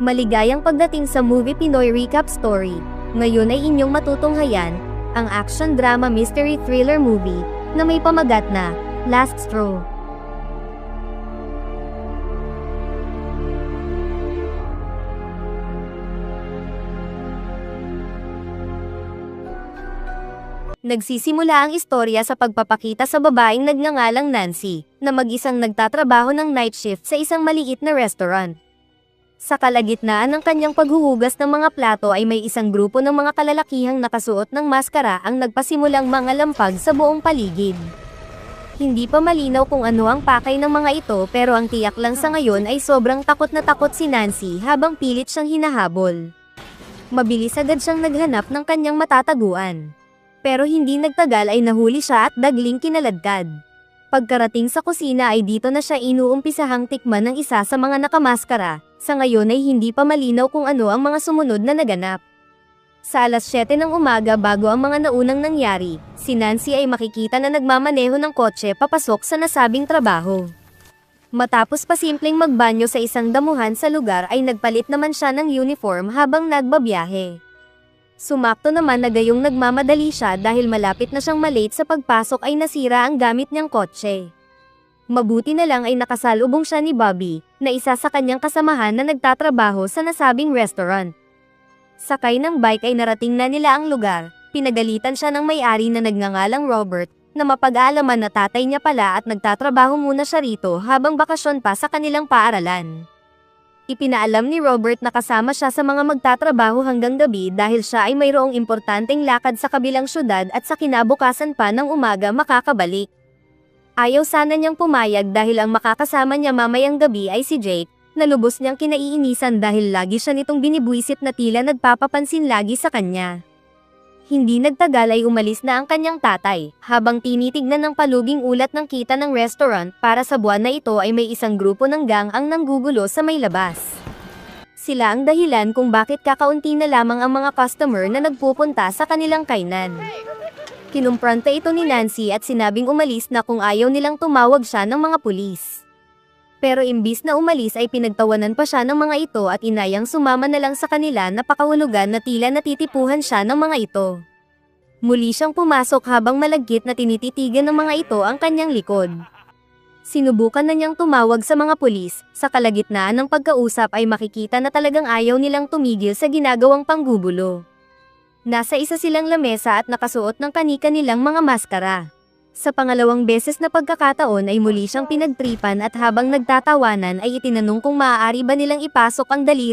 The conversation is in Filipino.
Maligayang pagdating sa movie Pinoy Recap Story. Ngayon ay inyong matutunghayan, ang action drama mystery thriller movie, na may pamagat na, Last Straw. Nagsisimula ang istorya sa pagpapakita sa babaeng nagngangalang Nancy, na mag-isang nagtatrabaho ng night shift sa isang maliit na restaurant. Sa kalagitnaan ng kanyang paghuhugas ng mga plato ay may isang grupo ng mga kalalakihang nakasuot ng maskara ang nagpasimulang mga lampag sa buong paligid. Hindi pa malinaw kung ano ang pakay ng mga ito pero ang tiyak lang sa ngayon ay sobrang takot na takot si Nancy habang pilit siyang hinahabol. Mabilis agad siyang naghanap ng kanyang matataguan. Pero hindi nagtagal ay nahuli siya at dagling kinaladkad. Pagkarating sa kusina ay dito na siya inuumpisahang tikman ng isa sa mga nakamaskara, sa ngayon ay hindi pa malinaw kung ano ang mga sumunod na naganap. Sa alas 7 ng umaga bago ang mga naunang nangyari, si Nancy ay makikita na nagmamaneho ng kotse papasok sa nasabing trabaho. Matapos pa simpleng magbanyo sa isang damuhan sa lugar ay nagpalit naman siya ng uniform habang nagbabiyahe. Sumakto naman na gayong nagmamadali siya dahil malapit na siyang malate sa pagpasok ay nasira ang gamit niyang kotse. Mabuti na lang ay nakasalubong siya ni Bobby, na isa sa kanyang kasamahan na nagtatrabaho sa nasabing restaurant. Sakay ng bike ay narating na nila ang lugar, pinagalitan siya ng may-ari na nagngangalang Robert, na mapag-aalaman na tatay niya pala at nagtatrabaho muna siya rito habang bakasyon pa sa kanilang paaralan. Ipinaalam ni Robert na kasama siya sa mga magtatrabaho hanggang gabi dahil siya ay mayroong importanteng lakad sa kabilang syudad at sa kinabukasan pa ng umaga makakabalik. Ayaw sana niyang pumayag dahil ang makakasama niya mamayang gabi ay si Jake, na lubos niyang kinaiinisan dahil lagi siya nitong binibwisit na tila nagpapapansin lagi sa kanya. Hindi nagtagal ay umalis na ang kanyang tatay, habang tinitignan ng paluging ulat ng kita ng restaurant para sa buwan na ito ay may isang grupo ng gang ang nanggugulo sa may labas. Sila ang dahilan kung bakit kakaunti na lamang ang mga customer na nagpupunta sa kanilang kainan. Kinumpranta ito ni Nancy at sinabing umalis na kung ayaw nilang tumawag siya ng mga pulis. Pero imbis na umalis ay pinagtawanan pa siya ng mga ito at inayang sumama na lang sa kanila na pakahulugan na tila natitipuhan siya ng mga ito. Muli siyang pumasok habang malagkit na tinititigan ng mga ito ang kanyang likod. Sinubukan na niyang tumawag sa mga pulis, sa kalagitnaan ng pagkausap ay makikita na talagang ayaw nilang tumigil sa ginagawang panggugulo. Nasa isa silang lamesa at nakasuot ng kanika nilang mga maskara. Sa pangalawang beses na pagkakataon ay muli siyang pinagtripan at habang nagtatawanan ay itinanong kung maaari ba nilang ipasok ang daliri